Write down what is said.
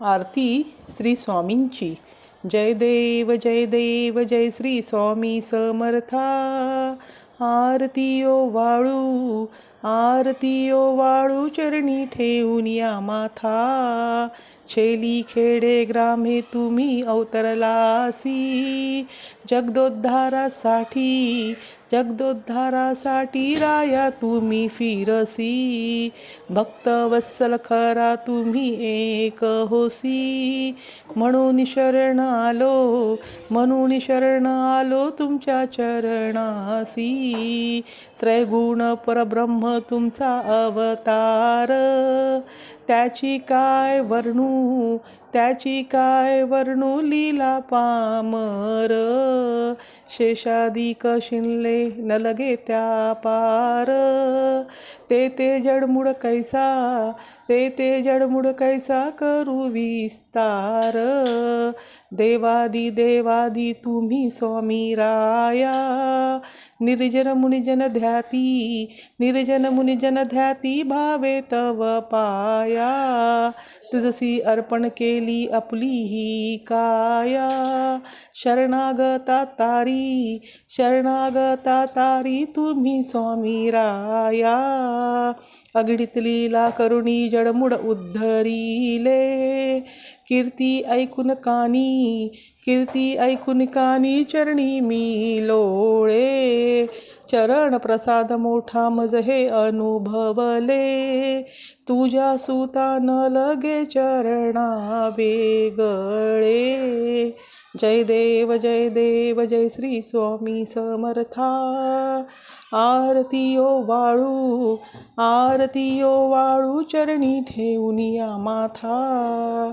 आरती श्री स्वामींची. जय देव जय देव जय श्री स्वामी समर्था. आरतीयो वाळू आरतीयो वाळू चरणी ठेवून या माथा. छेली खेडे ग्रामे तुम्ही अवतरलासी. जगदोद्धारासाठी जगदोद्धारासाठी राया तुम्ही फिरसी. भक्त वत्सल खरा तुम्ही एक होसी. म्हणून शरण आलो म्हणून शरण आलो तुमच्या चरणासी. त्रैगुण परब्रह्म तुमचा अवतार. त्याची काय वर्णू त्याची काय वर्णू लीला पामर. शेषादिक शिनले न लगे त्या पार. ते ते जडमुड कैसा ते ते जडमुड कैसा करू विस्तार. देवादी देवादी तुम्ही स्वामी राया. निर्जन मुनिजन ध्याती निर्जन मुनिजन ध्याती भावे तव पाया. तुझसी अर्पण केली आपली ही काया. शरणागता तारी शरणागता तारी तुम्ही स्वामी राया. अगडीत लीला करुणी जडमुड उद्धरिले. कीर्ती ऐकून कानी कीर्ती ऐकून कानी चरणी मी लोळे. चरण प्रसाद मोठा मज हे अनुभवले. तुझ्या सुता न लगे चरणा वेगळे जय देव जय देव जय श्री स्वामी समर्था. आरतीयो वाळू आरतीयो वाळू चरणी ठेवून या माथा.